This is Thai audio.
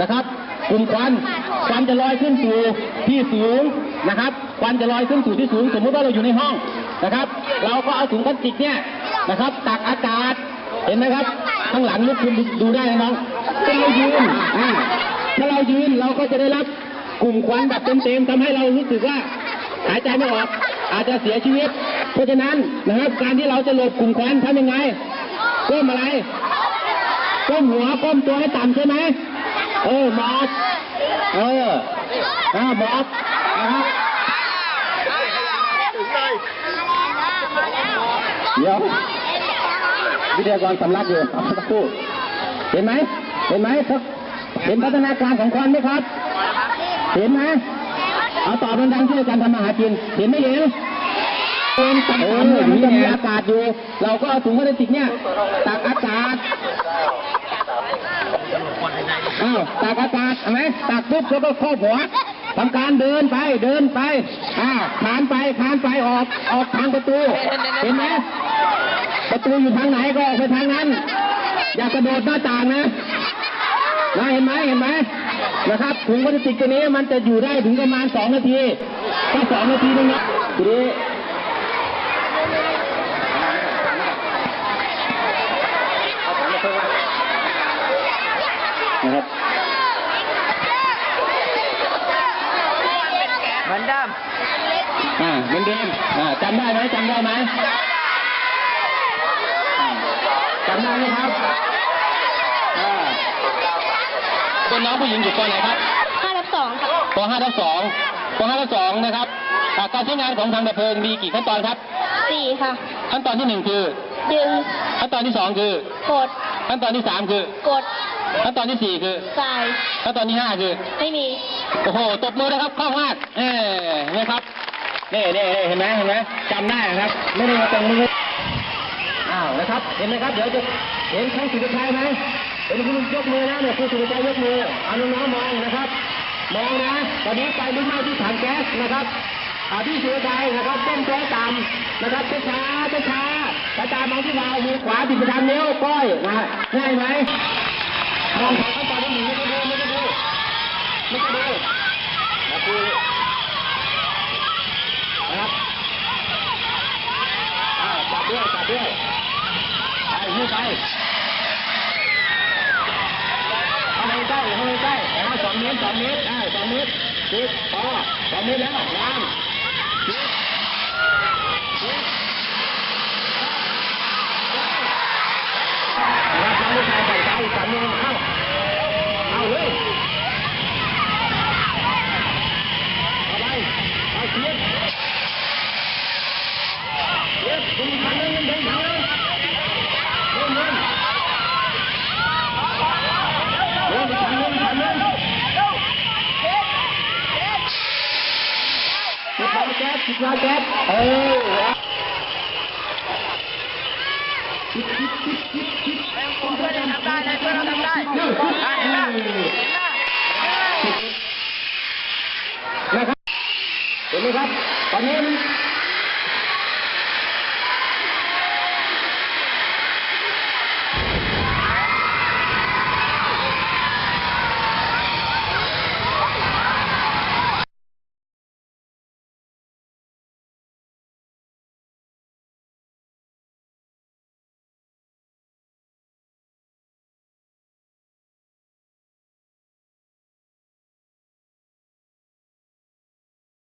นะครับ กลุ่มควันควันจะลอยขึ้นสู่ที่สูงนะครับควันจะลอยขึ้นสู่ที่สูง สมมุติว่าเราอยู่ในห้องนะครับ เราก็เอาถุงพลาสติกเนี่ยนะครับตักอากาศเห็นไหมครับ ข้างหลังลูกคุณดูได้นะน้องถ้าเรายืนถ้าเรายืนเราก็จะได้รับกลุ่มควันแบบเต็มๆทำให้เรารู้สึกว่าหายใจไม่ออกอาจจะเสียชีวิต เพราะฉะนั้นนะครับการที่เราจะหลบกลุ่มควันทำยังไงก้มอะไรก้มหัวก้มตัวให้ต่ำใช่ไหม เออมอบเอออ่ามอบนะครับเดี๋ยววิทยากรสำลักอยู่เอาสักครู่เห็นไหมเห็นไหมครับเห็นพัฒนาการของควันไหมครับ เห็นไหมเอาตอบดังๆช่วยกันทำมาหากิน เห็นไหมเห็นเป็นต่ำๆเนี่ยมันจะมีอากาศอยู่ เราก็เอาถุงพลาสติกเนี่ยตักอากาศ อ้าวตากอากาศเห็นไหมตากปุ๊บแล้วก็ครอบหัวทำการเดินไปเดินไปอ่าคานไปคานไปออกออกทางประตู เห็นไหมประตูอยู่ทางไหนก็ออกไปทางนั้น อย่ากระโดดหน้าต่างนะนะเห็นไหมเห็นไหมนะครับถุงพลาสติกตัวนี้มันจะอยู่ได้ถึงประมาณสองนาทีแค่สองนาทีนึงนะทีนี้นะครับ เหมื อนเดิมอ่าเหมือนเดิมอ่าจำได้ไหมจำได้ไหมอ่าจำได้ไหมครับอ่าเป็นน้องผู้หญิงอยู่ปไหนครับห้าทับสองค่ะป .5 ทับ2ป .5 ทับ2นะครับอ่าการใช้งานของทางดับเพลิงมีกี่ขั้นตอนครับ สี่ค่ะ ขั้นตอนที่หนึ่งคือ ดึง ขั้นตอนที่สองคือ กด ขั้นตอนที่สามคือ กดขั้นตอนที่สี่คือใส่ขั้นตอนที่ห้าคือ ไม่มี โอ้โห ตบมือนะครับคล่องมากเอ้เห็นไหมครับ นี่นี่นี่เห็นไหมเห็นไหมจำได้นะครับ ไม่ได้มาตรงมืออ้าวนะครับ เห็นไหมครับ เดี๋ยวจะเห็นครั้งสุดท้ายไหมเห็นคุณยกมือนะเนี่ยคุณสุดท้ายยกมือเอาน้องๆมองนะครับ มองนะ ตอนนี้ไฟลุกไหม้ที่ถังแก๊สนะครับอาที่สุดท้ายนะครับต้นตัวต่ำนะครับช้าช้าช้าช้าตามองที่เรามือขวาติดไปทางนิ้วก้อยนะง่ายไหมมองเข้าไปไม่ได้ดูไม่ได้ดูไม่ได้ดูไม่ใช่ดูนะคือนะครับอ่าจับด้วยจับด้วยไปยืดไปเข้าไปใกล้เข้าไปใกล้ อ่าสองเมตรสองเมตรอ่าสองเมตรสิบพอสองเมตรแล้ววางสิบสิบนะครับน้องผู้ชายใส่ใจสามเมตรเข้าเอาเลย เอาไปเอาเสียบเสียบดึงถังนึงดึงถังนึงเดินเดินเดินถังนึงถังนึงปิด วาล์วแก๊สปิดวาล์วแก๊สเออปิดปิดปิดปิดปิดเพื่อนทำได้เลยเพื่อนเราทำได้อะเห็นไหมเห็นไหมนะครับเห็นไหมครับ ตอนนี้มัน